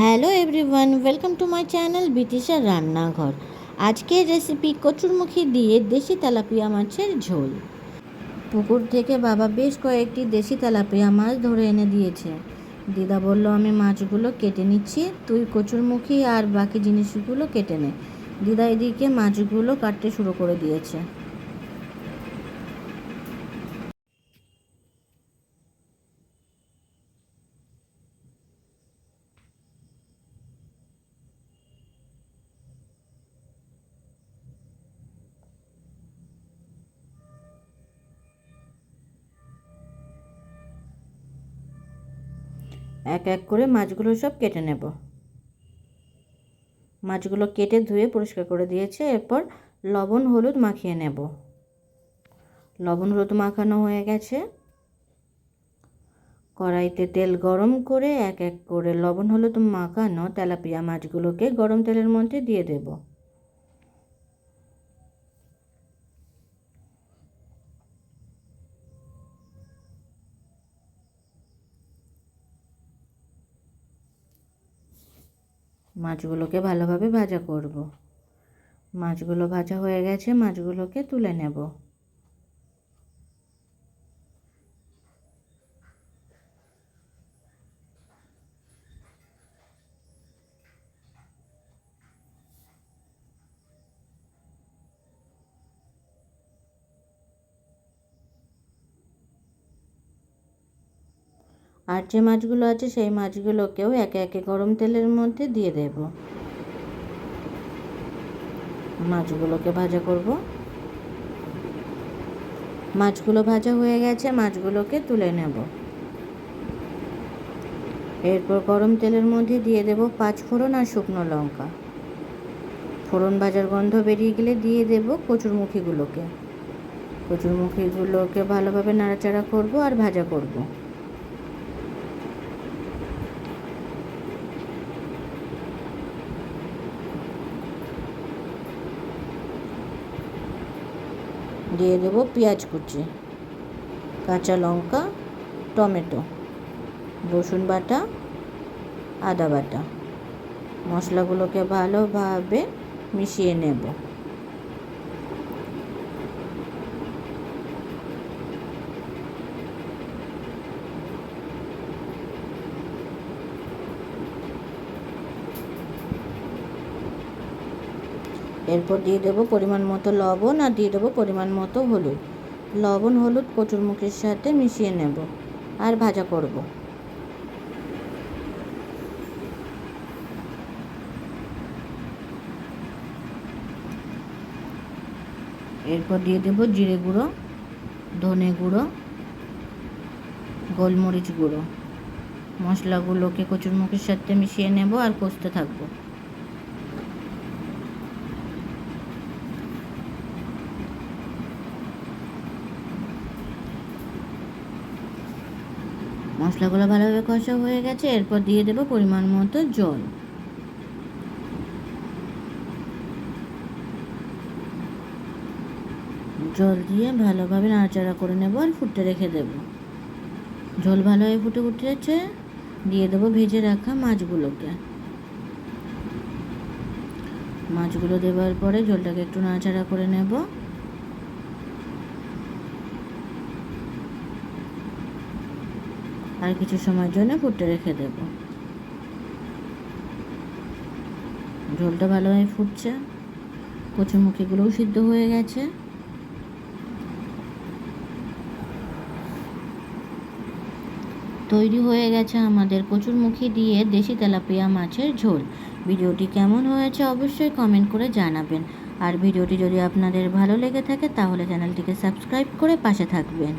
Hello everyone welcome to my channel Bitisha রান্নাঘর আজকের recipe কচুরমুখী দিয়ে দেশি তেলাপিয়া মাছের ঝোল। পুকুর থেকে বাবা বেশ কয়েকটি দেশি তেলাপিয়া মাছ ধরে এনে দিয়েছে। দিদা বলল, আমি মাছগুলো কেটে নিচ্ছি, তুই কচুরমুখী আর বাকি জিনিসগুলো কেটে নে। দিদা এদিকে মাছগুলো কাটতে শুরু করে দিয়েছে। এক এক করে মাছগুলো সব কেটে নেব। মাছগুলো কেটে ধুয়ে পরিষ্কার করে দিয়েছে, এরপর লবণ, হলুদ মাখিয়ে নেব। লবণ, হলুদ মাখানো হয়ে গেছে। কড়াইতে তেল গরম করে এক এক করে লবণ, হলুদ মাখানো তেলাপিয়া মাছগুলোকে গরম তেলের মধ্যে দিয়ে দেব। মাছগুলোকে ভালোভাবে ভাজা করব। মাছগুলো ভাজা হয়ে গেছে মাছগুলোকে তুলে নেব। আর যে মাছগুলো আছে সেই মাছগুলোকেও একে একে গরম তেলের মধ্যে দিয়ে দেব। মাছগুলোকে ভাজা করব। মাছগুলো ভাজা হয়ে গেছে, মাছগুলোকে তুলে নেব। এরপর গরম তেলের মধ্যে দিয়ে দেব পাঁচ ফোড়ন আর শুকনো লঙ্কা। ফোড়ন ভাজার গন্ধ বেরিয়ে গেলে দিয়ে দেব কচুরমুখীগুলোকে। কচুরমুখীগুলোকে ভালোভাবে নাড়াচাড়া করব আর ভাজা করব। দিয়ে দেব পেঁয়াজ কুচি, কাঁচা লঙ্কা, টমেটো, রসুন বাটা, আদা বাটা। মশলাগুলোকে ভালোভাবে মিশিয়ে নেব। এরপর দিয়ে দেবো পরিমাণ মতো লবণ আর দিয়ে দেবো পরিমাণ মতো হলুদ। লবণ, হলুদ কচুরমুখির সাথে মিশিয়ে নেব আর ভাজা করব। এরপর দিয়ে দেবো জিরে গুঁড়ো, ধনে গুঁড়ো, গোলমরিচ গুঁড়ো। মশলাগুলোকে কচুরমুখির সাথে মিশিয়ে নেব আর কষতে থাকব। মশলাগুলো ভালোভাবে কষা হয়ে গেছে, এরপর দিয়ে দেবো পরিমাণ মতো জল। জল দিয়ে ভালোভাবে নাড়াচাড়া করে নেব আর ফুটতে রেখে দেব। ঝোল ভালোভাবে ফুটে উঠেছে, দিয়ে দেবো ভেজে রাখা মাছগুলোকে। মাছগুলো দেওয়ার পরে জলটাকে একটু নাড়াচাড়া করে নেব। আর কিছু সময়ের জন্য ফুটতে রেখে দেব। ঝোলটা ভালোভাবে ফুটছে। কচুমুখিগুলোও সিদ্ধ হয়ে গেছে। তৈরি হয়ে গেছে আমাদের কচুরমুখী দিয়ে দেশি তেলাপিয়া মাছের ঝোল। ভিডিওটি কেমন হয়েছে অবশ্যই কমেন্ট করে জানাবেন। আর ভিডিওটি যদি আপনাদের ভালো লেগে থাকে তাহলে চ্যানেলটিকে সাবস্ক্রাইব করে পাশে থাকবেন।